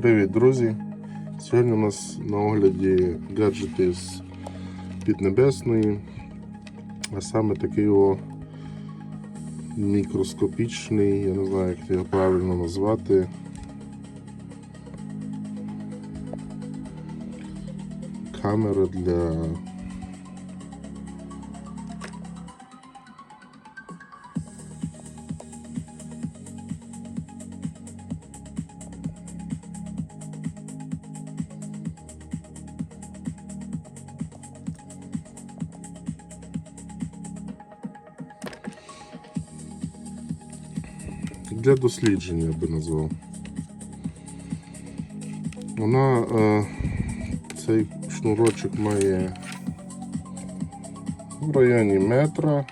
Привіт, друзі! Сьогодні у нас на огляді гаджети з Піднебесної, а саме такий о мікроскопічний, я не знаю, як його правильно назвати. Камера для для дослідження я би назвав. Вона е, цей шнурочок має в районі метра.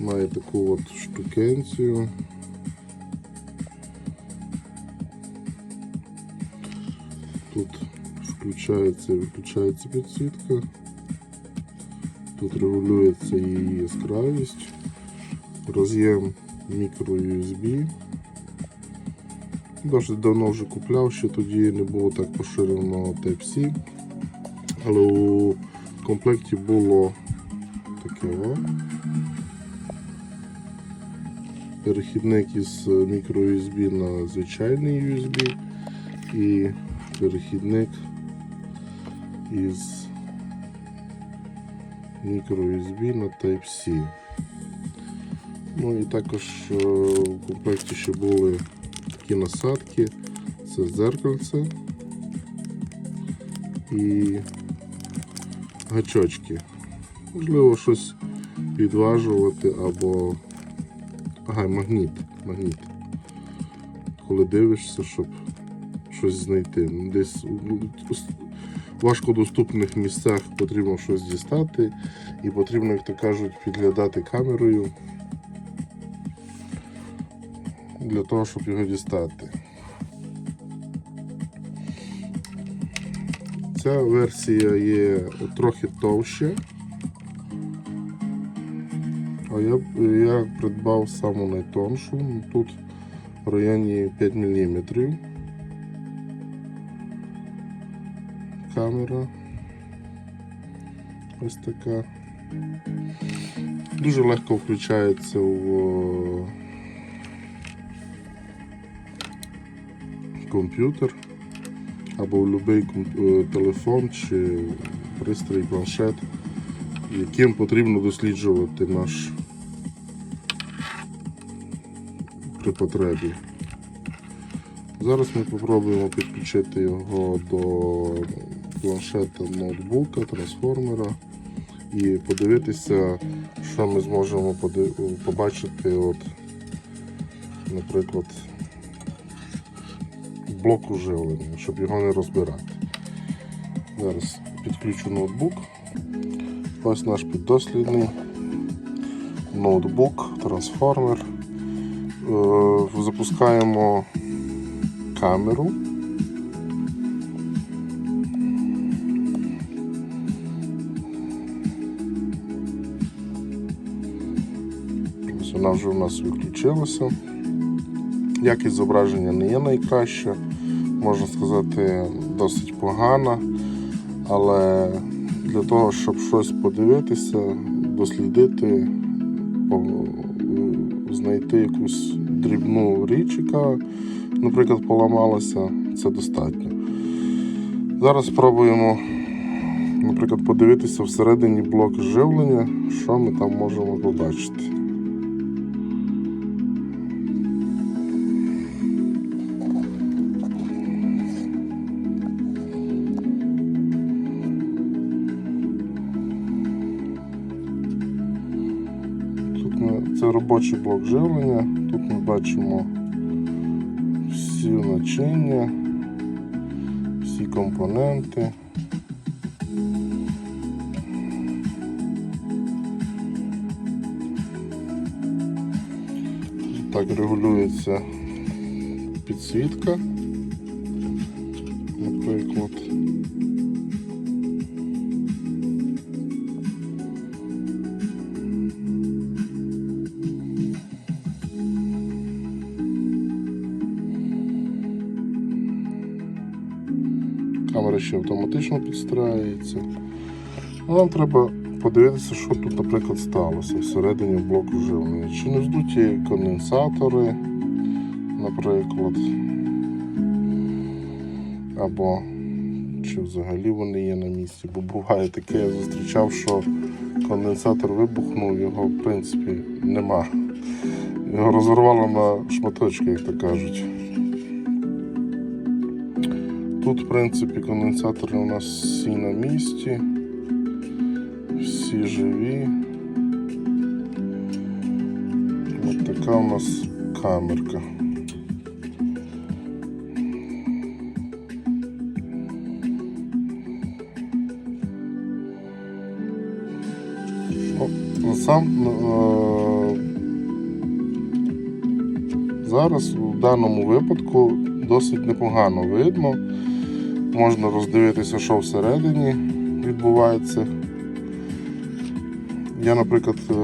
Має таку от штукенцію. Тут включається і виключається підсвітка. Тут регулюється її яскравість роз'єм мікро USB. Досить давно вже купляв, ще тоді не було так поширено Type-C. Але у комплекті було таке о. Перехідник із мікро USB на звичайний USB і перехідник із мікро USB на Type-C. Ну і також е, в комплекті ще були такі насадки, це зеркальце і гачочки. Можливо, щось підважувати або ага, магніт. магніт. Коли дивишся, щоб щось знайти. Ну, Десь у важкодоступних місцях потрібно щось дістати і потрібно, як то кажуть, підглядати камерою для того, щоб його дістати. Ця версія є трохи товще, а я, я придбав саму найтоншу, ну, тут в районі 5 мм. Камера ось така. Дуже легко включається в комп'ютер або будь-який телефон чи пристрій, планшет, яким потрібно досліджувати наш при потребі. Зараз ми спробуємо підключити його до планшета ноутбука, трансформера і подивитися, що ми зможемо побачити, от, наприклад, блоку живлення, щоб його не розбирати. Зараз підключу ноутбук. Ось наш піддослідний ноутбук, трансформер. Е, Запускаємо камеру. Ось вона вже у нас виключилася. Якість зображення не є найкраща, можна сказати, досить погана, але для того, щоб щось подивитися, дослідити, знайти якусь дрібну річ, яка, наприклад, поламалася, це достатньо. Зараз спробуємо, наприклад, подивитися всередині блок живлення, що ми там можемо побачити. Це робочий блок живлення. Тут ми бачимо всі начиння, всі компоненти. Так регулюється підсвітка, наприклад. Камера ще автоматично підстраюється. Нам треба подивитися, що тут, наприклад, сталося всередині блоку живлення. Чи не здуті конденсатори, наприклад. Або чи взагалі вони є на місці. Бо буває таке, я зустрічав, що конденсатор вибухнув, його в принципі нема. Його розірвало на шматочки, як то кажуть. Тут, в принципі, конденсатори у нас всі на місці, всі живі. Ось така у нас камерка. Ну, Сам е, зараз в даному випадку досить непогано видно. Можна роздивитися, що всередині відбувається. Я, наприклад, е,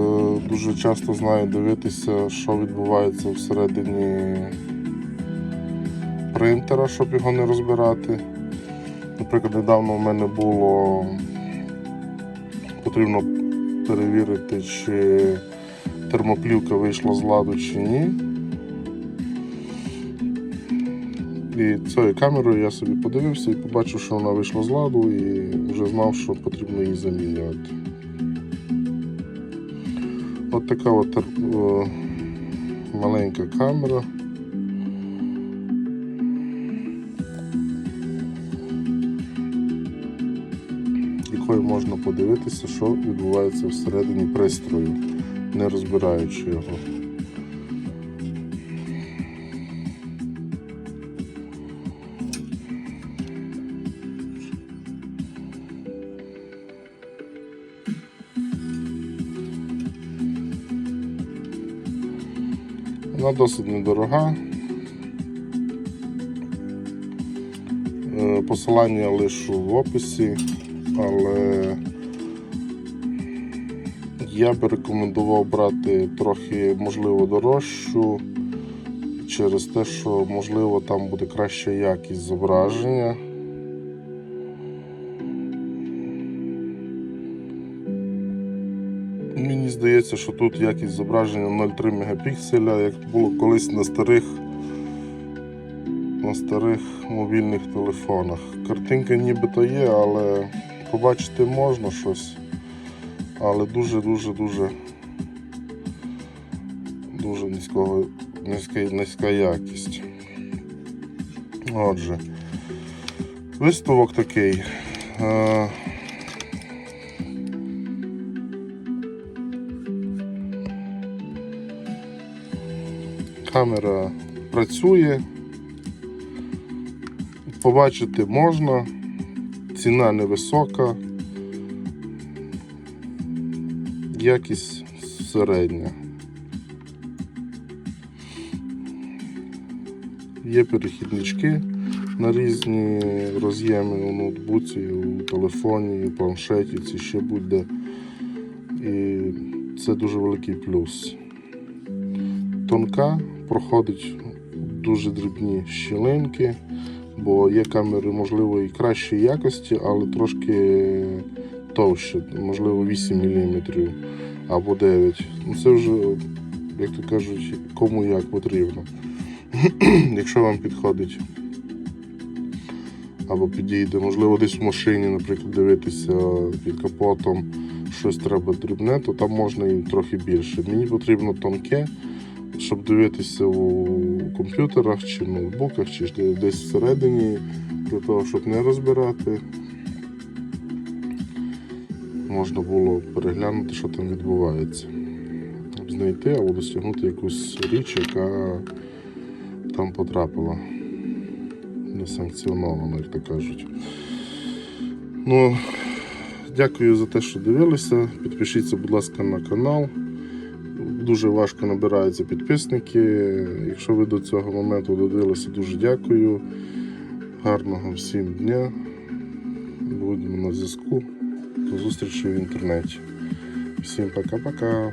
дуже часто знаю дивитися, що відбувається всередині принтера, щоб його не розбирати. Наприклад, недавно в мене було потрібно перевірити, чи термоплівка вийшла з ладу чи ні. І цією камерою я собі подивився і побачив, що вона вийшла з ладу і вже знав, що потрібно її замінювати. От така от е, маленька камера. Якою можна подивитися, що відбувається всередині пристрою, не розбираючи його. Вона досить недорога. Е, Посилання лишу в описі, але я би рекомендував брати трохи, можливо, дорожчу через те, що можливо там буде краща якість зображення. Здається, що тут якість зображення 0,3 мегапікселя, як було колись на старих на старих мобільних телефонах. Картинка нібито є, але побачити можна щось. Але дуже-дуже дуже низького, низька, низька якість. Отже, висновок такий. Камера працює, побачити можна, ціна невисока, якість середня. Є перехіднички на різні роз'єми у ноутбуці, у телефоні, у планшеті, це ще буде. І це дуже великий плюс. Тонка, проходить дуже дрібні щілинки, бо є камери, можливо, і кращої якості, але трошки товще, можливо, 8 мм або 9 Ну Це вже, як то кажуть, кому як потрібно. Якщо вам підходить або підійде, можливо, десь в машині, наприклад, дивитися під капотом щось треба дрібне, то там можна і трохи більше. Мені потрібно тонке, щоб дивитися у комп'ютерах чи ноутбуках, чи десь всередині, для того, щоб не розбирати. Можна було переглянути, що там відбувається. Знайти або досягнути якусь річ, яка там потрапила. Несанкціоновано, як то кажуть. Ну, дякую за те, що дивилися. Підпишіться, будь ласка, на канал. Дуже важко набираються підписники. Якщо ви до цього моменту додивилися, дуже дякую. Гарного всім дня. Будемо на зв'язку. До зустрічі в інтернеті. Всім пока-пока.